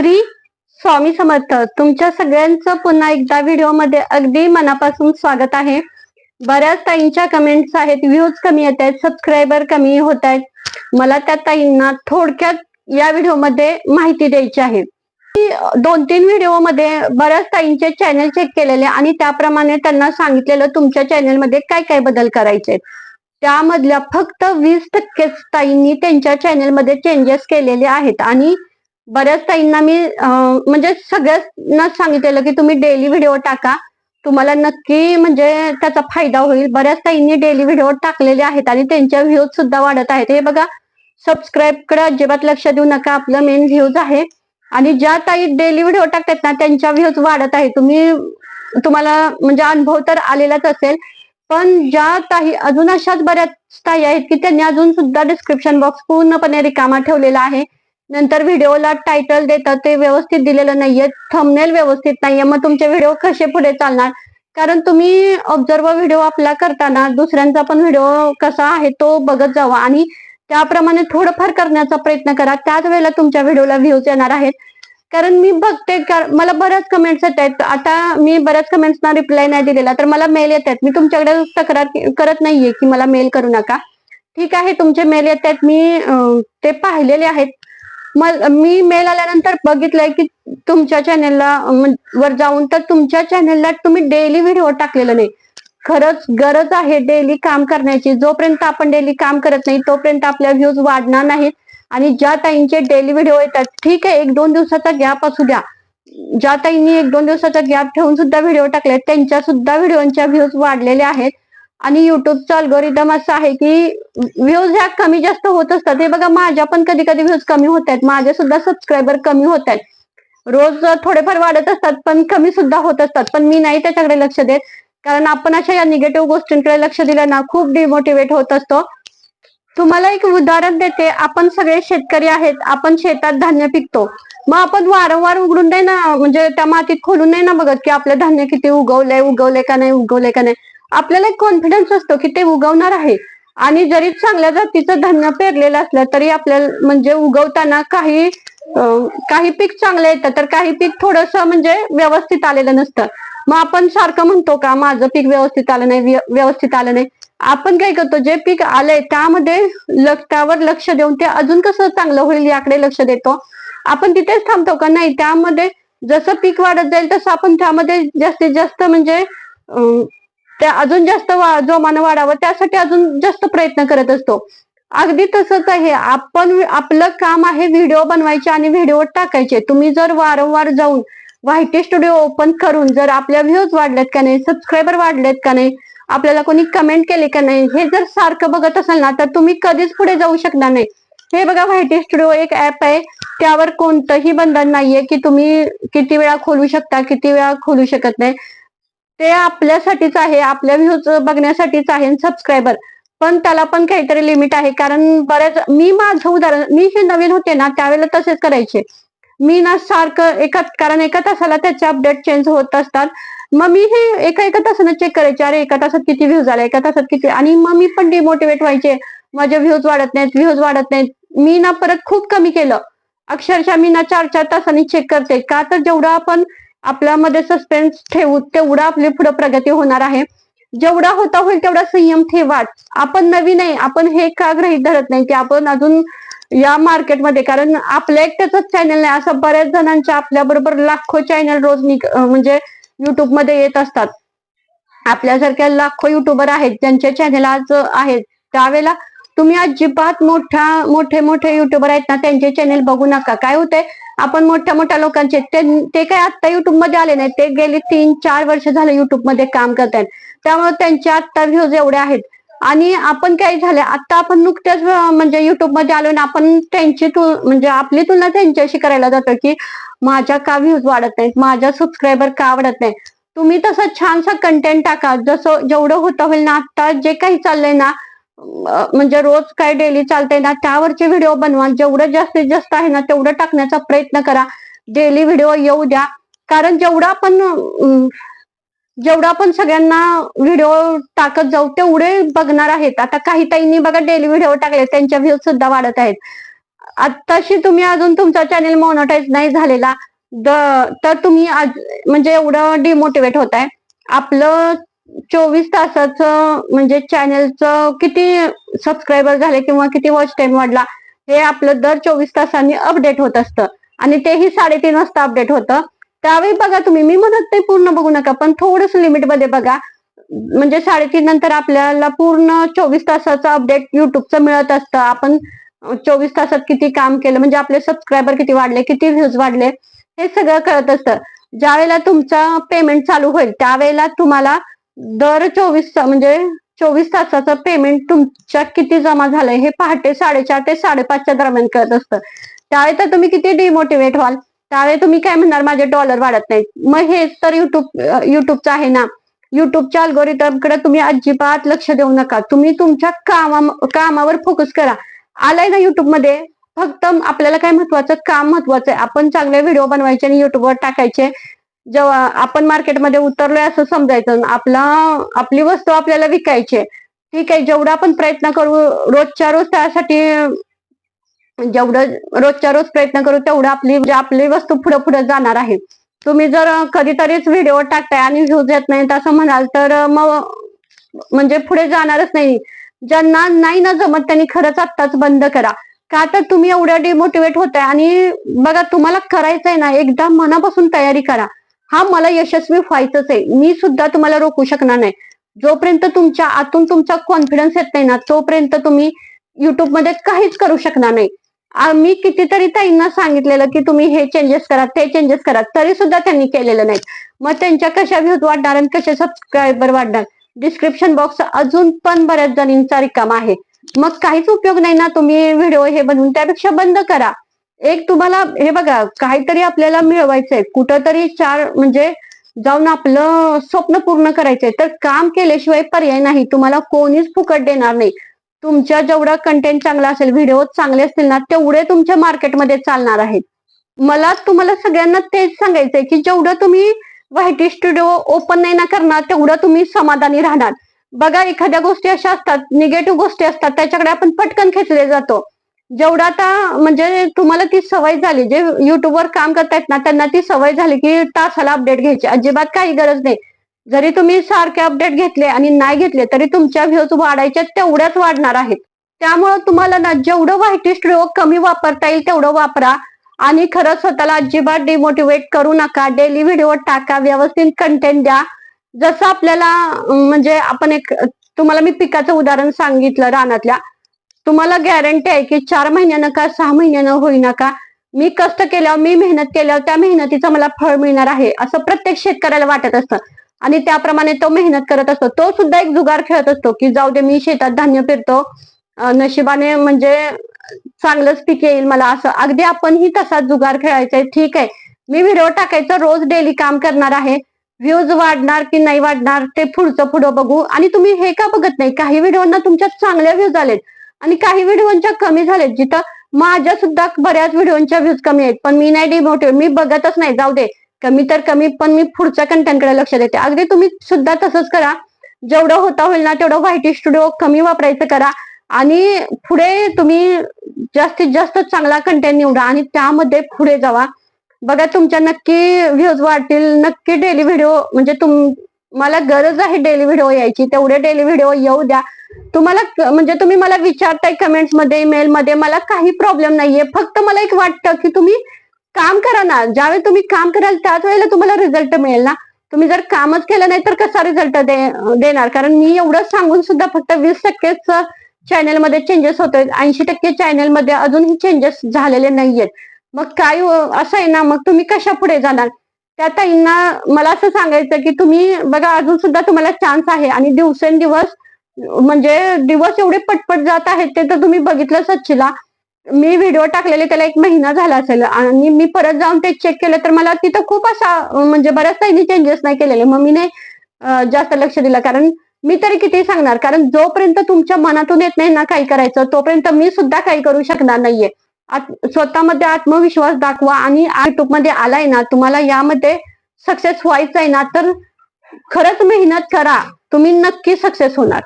श्री स्वामी समर्थ. तुमच्या सगळ्यांचं पुन्हा एकदा व्हिडिओमध्ये अगदी मनापासून स्वागत आहे. बऱ्याच ताईंच्या कमेंट्स आहेत व्ह्यूज कमी येत आहेत सबस्क्रायबर कमी होत आहेत. मला त्या ताईंना थोडक्यात या व्हिडिओमध्ये माहिती द्यायची आहे. दोन तीन व्हिडिओमध्ये बऱ्याच ताईंचे चॅनल चेक केलेले आणि त्याप्रमाणे त्यांना सांगितलेलं तुमच्या चॅनलमध्ये काय काय बदल करायचे त्यामधल्या फक्त वीस टक्केच ताईंनी त्यांच्या चॅनलमध्ये चेंजेस केलेले आहेत आणि बऱ्याच ताईंना मी म्हणजे सगळ्यांना सांगितलेलं की तुम्ही डेली व्हिडिओ टाका. तुम्हाला नक्की म्हणजे त्याचा फायदा होईल. बऱ्याच ताईंनी डेली व्हिडिओ टाकलेले आहेत आणि त्यांच्या व्ह्यूज सुद्धा वाढत आहेत. हे बघा सबस्क्राईबकडे अजिबात लक्ष देऊ नका. आपलं मेन व्ह्यूज आहे. आणि ज्या ताई डेली व्हिडिओ टाकतात ना त्यांच्या व्ह्यूज वाढत आहे तुम्ही तुम्हाला म्हणजे अनुभव तर आलेलाच असेल. पण ज्या ताई अजून अशाच बऱ्याच ताई आहेत की त्यांनी अजून सुद्धा डिस्क्रिप्शन बॉक्स पूर्णपणे रिकामा ठेवलेला आहे. नंतर व्हिडिओला टायटल देतात ते व्यवस्थित दिलेलं नाहीये थंबनेल व्यवस्थित नाहीये. मग तुमचे व्हिडिओ कसे पुढे चालणार? कारण तुम्ही ऑब्झर्व व्हिडिओ आपला करताना दुसऱ्यांचा पण व्हिडिओ कसा आहे तो बघत जावा. आणि त्याप्रमाणे थोडंफार करण्याचा प्रयत्न करा. त्याच वेळेला तुमच्या व्हिडिओला व्ह्यूज येणार आहेत. कारण मी बघते का- मला बऱ्याच कमेंट्स येत आहेत. आता मी बऱ्याच कमेंट्सना रिप्लाय नाही दिलेला तर मला मेल येत आहेत. मी तुमच्याकडे तक्रार करत नाहीये की मला मेल करू नका. ठीक आहे तुमचे मेल येत आहेत. मी ते पाहिलेले आहेत. मी मेल आल्यानंतर बघितलंय की तुमच्या चॅनेलला वर जाऊन तर तुमच्या चॅनेलला तुम्ही डेली व्हिडिओ टाकलेला नाही. खरंच गरज आहे डेली काम करण्याची. जोपर्यंत आपण डेली काम करत नाही तोपर्यंत आपल्या व्ह्यूज वाढणार नाहीत. आणि ज्या ताईंचे डेली व्हिडिओ येतात ठीक आहे एक दोन दिवसाचा गॅप असू द्या. ज्या ताईंनी एक दोन दिवसाचा गॅप ठेवून सुद्धा व्हिडिओ टाकले त्यांच्या सुद्धा व्हिडिओच्या व्ह्यूज वाढलेले आहेत. आणि युट्यूबचा अल्गोरिदम असं आहे की व्ह्यूज ह्या कमी जास्त होत असतात. हे बघा माझ्या पण कधी कधी व्ह्यूज कमी होत आहेत. माझे सुद्धा सबस्क्रायबर कमी होत आहेत. रोज थोडेफार वाढत असतात पण कमी सुद्धा होत असतात. पण मी नाही त्याच्याकडे लक्ष देत. कारण आपण अशा या निगेटिव्ह गोष्टींकडे लक्ष दिलं ना खूप डिमोटिवेट होत असतो. तुम्हाला एक उदाहरण देते. आपण सगळे शेतकरी आहेत. आपण शेतात धान्य पिकतो. मग आपण वारंवार उघडून नाही ना म्हणजे त्या मातीत खोलून नाही ना बघत की आपलं धान्य किती उगवलंय उगवलंय का नाही उगवलंय का नाही. आपल्याला एक कॉन्फिडन्स असतो की ते उगवणार आहे. आणि जरी चांगल्या जातीचं धान्य पेरलेलं असलं तरी आपल्याला म्हणजे उगवताना काही काही पीक चांगलं येतं तर काही पीक थोडस म्हणजे व्यवस्थित आलेलं नसतं. मग आपण सारखं म्हणतो का माझं पीक व्यवस्थित आलं नाही व्यवस्थित आलं नाही. आपण काय करतो जे पीक आलंय त्यामध्ये त्यावर लक्ष देऊन ते अजून कसं चांगलं होईल याकडे लक्ष देतो. आपण तिथेच थांबतो का? नाही त्यामध्ये जसं पीक वाढत जाईल तसं आपण त्यामध्ये जास्तीत जास्त म्हणजे त्या अजून जास्त जोमान जोमानं वाढावं त्यासाठी अजून जास्त प्रयत्न करत असतो. अगदी तसंच आहे. आपण आपलं काम आहे व्हिडिओ बनवायचे आणि व्हिडिओ टाकायचे. तुम्ही जर वारंवार जाऊन व्हायटी स्टुडिओ ओपन करून जर आपल्या व्ह्यूज वाढलेत का नाही सबस्क्रायबर वाढलेत का नाही आपल्याला कोणी कमेंट केले का नाही हे जर सारखं बघत असाल ना तर तुम्ही कधीच पुढे जाऊ शकणार नाही. हे बघा व्हायटी स्टुडिओ एक ऍप आहे. त्यावर कोणतंही बंधन नाहीये की तुम्ही किती वेळा खोलू शकता किती वेळा खोलू शकत नाही. ते आपल्यासाठीच आहे आपल्या व्ह्यूज बघण्यासाठीच आहे सबस्क्रायबर पण त्याला पण काहीतरी लिमिट आहे कारण बऱ्याच मी माझं उदाहरण मी हे नवीन होते ना त्यावेळेला तसेच करायचे. मी ना सारखं एका कारण एका तासाला त्याचे अपडेट चेंज होत असतात. मग मी हे एका एका तासानं चेक करायचे अरे एका तासात किती व्ह्यूज आले एका तासात किती आणि मग मी पण डिमोटिवेट व्हायचे. माझे व्ह्यूज वाढत नाहीत व्ह्यूज वाढत नाहीत. मी ना परत खूप कमी केलं. अक्षरशः मी ना चार चार तासांनी चेक करते. का तर जेवढं आपण आपल्यामध्ये सस्पेन्स ठेवू तेवढं आपली पुढे प्रगती होणार आहे. जेवढा होता होईल तेवढा संयम ठेवा आपण नवीन आहे. आपण हे का गृहीत धरत नाही की आपण अजून या मार्केटमध्ये कारण आपल्या एकट्याच चॅनल नाही. असं बऱ्याच जणांच्या आपल्या बरोबर लाखो चॅनल रोज म्हणजे युट्यूबमध्ये येत असतात. आपल्यासारख्या लाखो युट्यूबर आहेत. ज्यांचे चॅनल आज आहेत. त्यावेळेला तुम्ही अजिबात मोठ्या मोठे मोठे युट्यूबर आहेत ना त्यांचे चॅनल बघू नका. काय होतंय? आपण मोठ्या मोठ्या लोकांचे ते ते काय आता युट्यूबमध्ये आले नाही ते गेले तीन चार वर्ष झाले युट्यूबमध्ये काम आहेत त्यामुळे त्यांचे आता व्ह्यूज एवढे आहेत. आणि आपण काय झाले आता आपण नुकत्याच म्हणजे युट्यूबमध्ये आलो ना आपण त्यांची तु- म्हणजे आपली तुलना त्यांच्याशी करायला जातो की माझ्या का व्ह्यूज वाढत नाहीत? माझ्या सबस्क्रायबर का वाढत नाही तुम्ही तसं छानसा कंटेंट टाका. जसं जेवढं होतं होईल ना आता जे काही चाललंय ना म्हणजे रोज काय डेली चालतंय ना त्यावरचे व्हिडिओ बनवा जेवढं जास्तीत जास्त आहे ना तेवढं टाकण्याचा प्रयत्न करा. डेली व्हिडिओ येऊ द्या. कारण जेवढा आपण जेवढा आपण सगळ्यांना व्हिडिओ टाकत जाऊ तेवढे बघणार आहेत. आता काही ताईंनी बघा डेली व्हिडिओ टाकले. त्यांच्या व्ह्यूज सुद्धा वाढत आहेत. आत्ताशी तुम्ही अजून तुमचा चॅनेल मॉनिटाईज नाही झालेला. तर तुम्ही आज म्हणजे एवढं डिमोटिवेट होत आहे आपलं चोवीस तासाचं म्हणजे चॅनेलचं किती सबस्क्रायबर झाले किंवा किती वॉच टाइम वाढला हे आपलं दर चोवीस तासांनी अपडेट होत असतं. आणि तेही साडेतीन वाजता अपडेट होतं. त्यावेळी बघा तुम्ही मी म्हणत ते पूर्ण बघू नका पण थोडस लिमिटमध्ये बघा. म्हणजे साडेतीन नंतर आपल्याला पूर्ण चोवीस तासाचं अपडेट युट्यूबचं मिळत असतं. आपण चोवीस तासात किती काम केलं म्हणजे आपले सबस्क्रायबर किती वाढले किती व्ह्यूज वाढले हे सगळं कळत असतं. ज्यावेळेला तुमचा पेमेंट चालू होईल त्यावेळेला तुम्हाला दर चोवीस म्हणजे चोवीस तासाचं पेमेंट तुमच्या किती जमा झालंय हे पहाटे साडेचार ते साडेपाचच्या दरम्यान करत असतं. त्यावेळी तर तुम्ही किती डिमोटिवेट व्हाल त्यावेळी तुम्ही काय म्हणणार माझे डॉलर वाढत नाही मग हेच तर युट्यूब युट्यूबचं आहे ना. युट्यूबच्या अल्गोरिदमकडे तुम्ही अजिबात लक्ष देऊ नका. तुम्ही तुमच्या कामा कामावर फोकस करा. आलाय ना युट्यूबमध्ये फक्त आपल्याला काय महत्वाचं काम महत्वाचं आहे. आपण चांगले व्हिडिओ बनवायचे आणि युट्यूबवर टाकायचे. जेव्हा आपण मार्केटमध्ये उतरलोय असं समजायचं. आपला आपली वस्तू आपल्याला विकायची आहे. ठीक आहे जेवढा आपण प्रयत्न करू रोजच्या रोज त्यासाठी जेवढं रोजच्या रोज प्रयत्न करू तेवढं आपली म्हणजे आपली वस्तू पुढे पुढे जाणार आहे. तुम्ही जर कधीतरीच व्हिडिओ टाकताय आणि व्ह्यूज येत नाही असं म्हणाल तर मग म्हणजे पुढे जाणारच नाही. ज्यांना नाही ना जमत त्यांनी खरंच आत्ताच बंद करा. का तर तुम्ही एवढ्या डिमोटिवेट होताय आणि बघा तुम्हाला करायचंय ना एकदा मनापासून तयारी करा. हा मला यशस्वी व्हायचंच आहे. मी सुद्धा तुम्हाला रोखू शकणार नाही. जोपर्यंत तुमच्या आतून तुमचा कॉन्फिडन्स येत नाही ना तोपर्यंत तुम्ही युट्यूबमध्ये काहीच करू शकणार नाही. मी कितीतरी ताईंना सांगितलेलं की तुम्ही हे चेंजेस करा ते चेंजेस करा तरी सुद्धा त्यांनी केलेलं नाही. मग त्यांच्या कशा व्ह्यूज वाढणार आणि कसे सबस्क्रायबर वाढणार? डिस्क्रिप्शन बॉक्स अजून पण बऱ्याच जणींचा रिकाम आहे. मग काहीच उपयोग नाही ना तुम्ही व्हिडिओ हे बनवून त्यापेक्षा बंद करा. एक तुम्हाला हे बघा काहीतरी आपल्याला मिळवायचंय. कुठंतरी चार म्हणजे जाऊन आपलं स्वप्न पूर्ण करायचंय. तर काम केल्याशिवाय पर्याय नाही. तुम्हाला कोणीच फुकट देणार नाही. तुमच्या जेवढा कंटेंट चांगला असेल व्हिडिओ चांगले असतील ना तेवढे तुमच्या मार्केटमध्ये चालणार आहेत. मला तुम्हाला सगळ्यांना तेच सांगायचंय की जेवढं तुम्ही व्हायटी स्टुडिओ ओपन नाही ना करणार तेवढं तुम्ही समाधानी राहणार. बघा एखाद्या गोष्टी अशा असतात निगेटिव्ह गोष्टी असतात त्याच्याकडे आपण पटकन खेचले जातो. जेवढा आता म्हणजे तुम्हाला ती सवय झाली जे युट्यूबवर काम करतायत ना त्यांना ती सवय झाली की तासाला अपडेट घ्यायची. अजिबात काही गरज नाही. जरी तुम्ही सारखे अपडेट घेतले आणि नाही घेतले तरी तुमच्या व्ह्यूज वाढायच्या तेवढ्याच वाढणार आहेत. त्यामुळं तुम्हाला ना जेवढं व्हायटी स्टुडिओ कमी वापरता येईल तेवढं वापरा. आणि खरं स्वतःला अजिबात डिमोटिवेट करू नका. डेली व्हिडिओ टाका व्यवस्थित कंटेंट द्या. जसं आपल्याला म्हणजे आपण एक तुम्हाला मी पिकाचं उदाहरण सांगितलं रानातल्या. तुम्हाला गॅरंटी आहे की चार महिन्यानं का सहा महिन्यानं होईना का? मी कष्ट केल्यावर मी मेहनत केल्यावर त्या मेहनतीचं मला फळ मिळणार आहे असं प्रत्येक शेतकऱ्याला वाटत असतं. आणि त्याप्रमाणे तो मेहनत करत असतो. तो सुद्धा एक जुगार खेळत असतो की जाऊ दे मी शेतात धान्य पेरतो. नशिबाने म्हणजे चांगलंच पीक येईल मला असं. अगदी आपणही तसाच जुगार खेळायचा आहे. ठीक आहे. मी व्हिडिओ टाकायचं रोज डेली काम करणार आहे. व्ह्यूज वाढणार की नाही वाढणार ते पुढचं पुढं बघू. आणि तुम्ही हे का बघत नाही? काही व्हिडिओना तुमच्या चांगल्या व्ह्यूज आलेत. आणि काही व्हिडिओच्या कमी झालेत जिथं माझ्या सुद्धा बऱ्याच व्हिडिओच्या व्ह्यूज कमी आहेत. पण मी नाही डिमोटिव्ह मी बघतच नाही जाऊ दे. कमी तर कमी पण मी पुढच्या कंटेंटकडे लक्ष देते. अगदी तुम्ही सुद्धा तसंच करा. जेवढं होता होईल ना तेवढं व्हायटी स्टुडिओ कमी वापरायचं करा. आणि पुढे तुम्ही जास्तीत जास्त चांगला कंटेंट निवडा आणि त्यामध्ये पुढे जावा. बघा तुमच्या नक्की व्ह्यूज वाढतील. नक्की डेली व्हिडिओ म्हणजे तुम मला गरज आहे डेली व्हिडिओ यायची. तेवढे डेली व्हिडिओ येऊ द्या. तुम्हाला म्हणजे तुम्ही मला विचारताय कमेंट्समध्ये ईमेल मध्ये मला काही प्रॉब्लेम नाहीये. फक्त मला एक वाटतं की तुम्ही काम करा ना. ज्यावेळी तुम्ही काम कराल त्याच वेळेला तुम्हाला रिझल्ट मिळेल ना. तुम्ही जर कामच केलं नाही तर कसा रिझल्ट देणार? कारण मी एवढं सांगून सुद्धा फक्त वीस टक्केच चॅनेलमध्ये चेंजेस होत आहेत ऐंशी टक्के चॅनेलमध्ये अजूनही चेंजेस झालेले नाहीयेत. मग काय असं आहे ना. मग तुम्ही कशा पुढे जाणार? त्या ताईंना मला असं सांगायचं की तुम्ही बघा अजून सुद्धा तुम्हाला चान्स आहे. आणि दिवसेंदिवस म्हणजे दिवस एवढे पटपट जात आहेत ते तर तुम्ही बघितलं सच्चिला मी व्हिडिओ टाकलेले त्याला एक महिना झाला असेल. आणि मी परत जाऊन ते चेक केलं तर मला तिथं खूप असा म्हणजे बऱ्याच ताईंनी चेंजेस नाही केलेले. मग मी नाही जास्त लक्ष दिलं. कारण मी तरी किती सांगणार कारण जोपर्यंत तुमच्या मनातून येत नाही ना काही करायचं तोपर्यंत मी सुद्धा काही करू शकणार नाहीये. स्वतःमध्ये आत्मविश्वास दाखवा आणि युट्यूबमध्ये आलाय ना तुम्हाला यामध्ये सक्सेस व्हायचं आहे ना तर खरंच मेहनत करा. तुम्ही नक्की सक्सेस होणार.